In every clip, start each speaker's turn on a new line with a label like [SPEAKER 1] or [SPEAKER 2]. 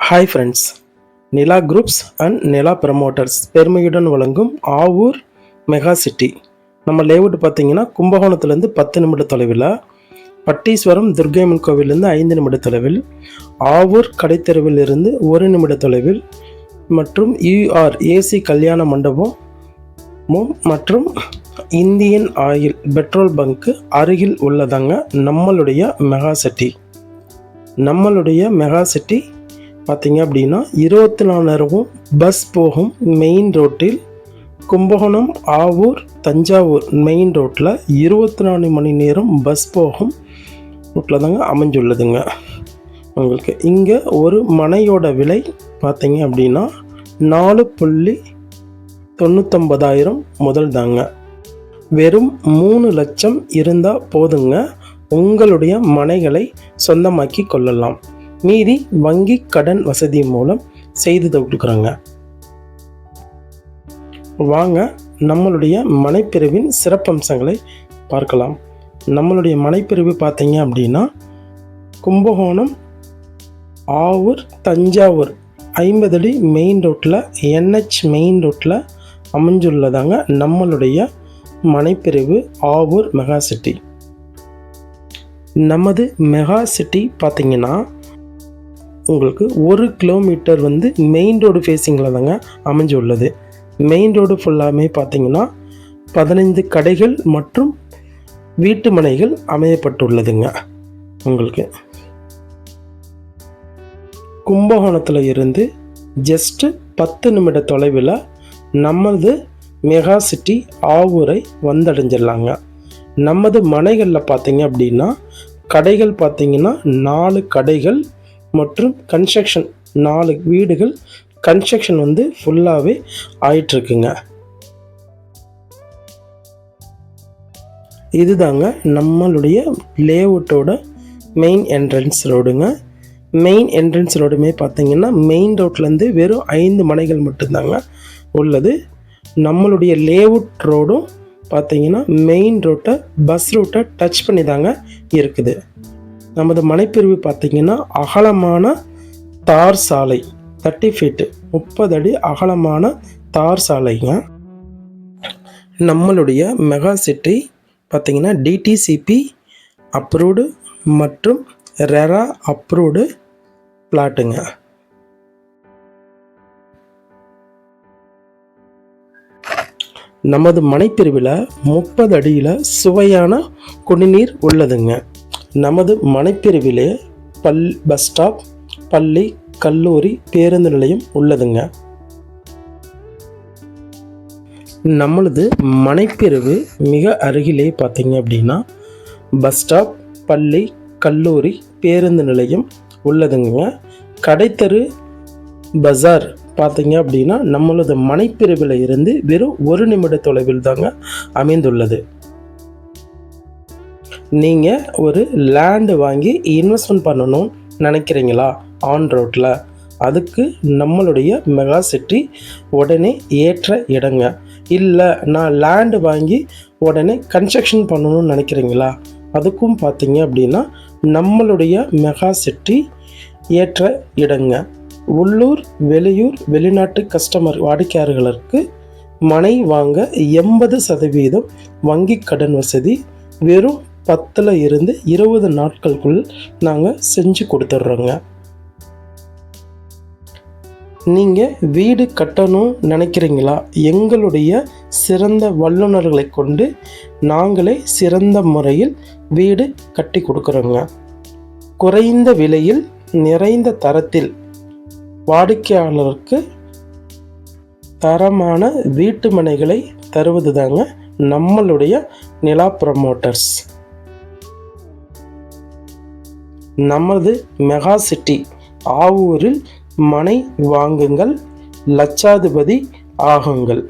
[SPEAKER 1] Hi friends Nila groups and Nila promoters பெருமையுடன் வழங்கும் Avur mega city நம்ம லேவுட் பார்த்தீங்கன்னா கும்பகோணத்துலேருந்து பத்து நிமிட தொலைவில் பட்டீஸ்வரம் துர்கையம்மன் கோவிலேருந்து ஐந்து நிமிட தொலைவில் ஆவூர் கடைத்தெருவில் இருந்து ஒரு நிமிட தொலைவில் மற்றும் யூஆர் ஏசி கல்யாண மண்டபம் மற்றும் இந்தியன் ஆயில் பெட்ரோல் பங்க்கு அருகில் உள்ளதாங்க நம்மளுடைய மெகா சிட்டி நம்மளுடைய மெகா சிட்டி பார்த்தீங்க அப்படின்னா இருபத்தி நாலு நேரமும் பஸ் போகும் மெயின் ரோட்டில் கும்பகோணம் ஆவூர் தஞ்சாவூர் மெயின் ரோட்டில் இருபத்தி நாலு மணி நேரம் பஸ் போகும் ரோட்டில் தாங்க அமைஞ்சுள்ளதுங்க. உங்களுக்கு இங்கே ஒரு மனையோட விலை பார்த்தீங்க அப்படின்னா நாலு புள்ளி தொண்ணூத்தொம்பதாயிரம் முதல் தாங்க. வெறும் மூணு லட்சம் இருந்தால் போதுங்க. உங்களுடைய மனைகளை சொந்தமாக்கி கொள்ளலாம். மீதி வங்கி கடன் வசதி மூலம் செய்து கொடுக்குறாங்க. வாங்க நம்மளுடைய மனைப்பிரிவின் சிறப்பம்சங்களை பார்க்கலாம். நம்மளுடைய மனைப்பிரிவு பார்த்தீங்க அப்படின்னா கும்பகோணம் ஆவூர் தஞ்சாவூர் ஐம்பது அடி மெயின் ரோட்டில் என்ஹெச் மெயின் ரோட்டில் அமைஞ்சுள்ளதாங்க நம்மளுடைய மனைப்பிரிவு ஆவூர் மெகா சிட்டி. நமது மெகா சிட்டி பார்த்திங்கன்னா உங்களுக்கு ஒரு கிலோமீட்டர் வந்து மெயின் ரோடு ஃபேஸிங்கில் தாங்க அமைஞ்சு உள்ளது மெயின் ரோடு ஃபுல்லாமே பார்த்தீங்கன்னா பதினைந்து கடைகள் மற்றும் வீட்டு மனைகள் அமையப்பட்டுள்ளதுங்க. உங்களுக்கு கும்பகோணத்தில் இருந்து ஜஸ்ட்டு பத்து நிமிட தொலைவில் நமது மெகா சிட்டி ஆவூரை வந்தடைஞ்சிடலாங்க. நமது மனைகளில் பார்த்தீங்க அப்படின்னா கடைகள் பார்த்தீங்கன்னா நாலு கடைகள் மற்றும் கன்ஸ்ட்ரக்ஷன் நாலு வீடுகள். கன்ஸ்ட்ரக்ஷன் வந்து ஃபுல்லாகவே ஆயிட்டுருக்குங்க. இதுதாங்க நம்மளுடைய லேஅவுட்டோட மெயின் என்ட்ரன்ஸ் ரோடுங்க மெயின் என்ட்ரன்ஸ் ரோடுமே பார்த்தீங்கன்னா மெயின் ரோட்லேருந்து வெறும் ஐந்து மனைகள் மட்டும்தாங்க உள்ளது. நம்மளுடைய லேஅவுட் ரோடும் பார்த்தீங்கன்னா மெயின் ரோட்டை பஸ் ரூட்டை டச் பண்ணி தாங்க இருக்குது. நமது மனைப்பிரிவு பார்த்தீங்கன்னா அகலமான தார் சாலை தேர்ட்டி ஃபீட்டு முப்பது அடி அகலமான தார் சாலைங்க. நம்மளுடைய மெகா சிட்டி பார்த்தீங்கன்னா டிடிசிபி அப்ரூவ்டு மற்றும் ரெரா அப்ரூவ்டு பிளாட்டுங்க நமது மனைப்பிரிவில் முப்பது அடியில் சுவையான குடிநீர் உள்ளதுங்க. நமது மனைப்பிரிவிலே பல் பஸ் ஸ்டாப் பள்ளி கல்லூரி பேருந்து நிலையம் உள்ளதுங்க. நம்மளது மனைப்பிரிவு மிக அருகிலே பார்த்தீங்க அப்படின்னா பஸ் ஸ்டாப் பள்ளி கல்லூரி பேருந்து நிலையம் உள்ளதுங்க. கடைத்தெரு பஜார் பார்த்தீங்க அப்படின்னா நம்மளது மனைப்பிரிவில் இருந்து வெறும் ஒரு நிமிட தொலைவில் தாங்க அமைந்துள்ளது. நீங்கள் ஒரு லேண்டு வாங்கி இன்வெஸ்ட்மெண்ட் பண்ணணும்னு நினைக்கிறீங்களா? ஆன் ரோட்டில் அதுக்கு நம்மளுடைய மெகா சிட்டி உடனே ஏற்ற இடங்க. இல்லை நான் லேண்டு வாங்கி உடனே கன்ஸ்ட்ரக்ஷன் பண்ணணும்னு நினைக்கிறீங்களா? அதுக்கும் பார்த்தீங்க அப்படின்னா நம்மளுடைய மெகா சிட்டி ஏற்ற இடங்க. உள்ளூர் வெளியூர் வெளிநாட்டு கஸ்டமர் வாடிக்கையாளர்களுக்கு மனை வாங்க எண்பது சதவீதம் வங்கி கடன் வசதி வெறும் பத்தில் இருந்து இருபது நாட்களுக்குள் நாங்கள் செஞ்சு கொடுத்துட்றோங்க. நீங்கள் வீடு கட்டணும் நினைக்கிறீங்களா? எங்களுடைய சிறந்த வல்லுநர்களை கொண்டு நாங்களே சிறந்த முறையில் வீடு கட்டி கொடுக்குறோங்க. குறைந்த விலையில் நிறைந்த தரத்தில் வாடிக்கையாளருக்கு தரமான வீட்டு மனைகளை தருவது தாங்க நம்மளுடைய நிலா ப்ரமோட்டர்ஸ் நமது மெகா சிட்டி ஆவூரில் மனை வாங்குங்கள் லட்சாதிபதி ஆகுங்கள்.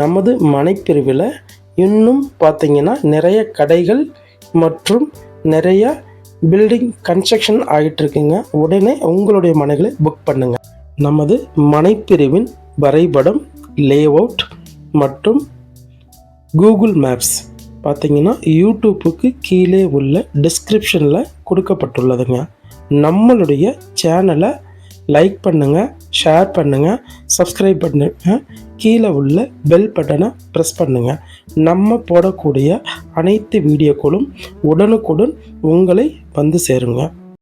[SPEAKER 1] நமது மனைப்பிரிவில் இன்னும் பார்த்தீங்கன்னா நிறைய கடைகள் மற்றும் நிறைய பில்டிங் கன்ஸ்ட்ரக்ஷன் ஆகிட்டு இருக்குங்க உடனே உங்களுடைய மனைகளை புக் பண்ணுங்க. நமது மனைப்பிரிவின் வரைபடம் லேஅவுட் மற்றும் கூகுள் மேப்ஸ் பார்த்தீங்கன்னா யூடியூப்புக்கு கீழே உள்ள டிஸ்கிரிப்ஷனில் கொடுக்கப்பட்டுள்ளதுங்க. நம்மளுடைய சேனலை லைக் பண்ணுங்கள் ஷேர் பண்ணுங்கள் சப்ஸ்கிரைப் பண்ணுங்கள் கீழே உள்ள பெல் பட்டனை ப்ரெஸ் பண்ணுங்கள் நம்ம போடக்கூடிய அனைத்து வீடியோக்களும் உடனுக்குடன் உங்களை வந்து சேருங்க.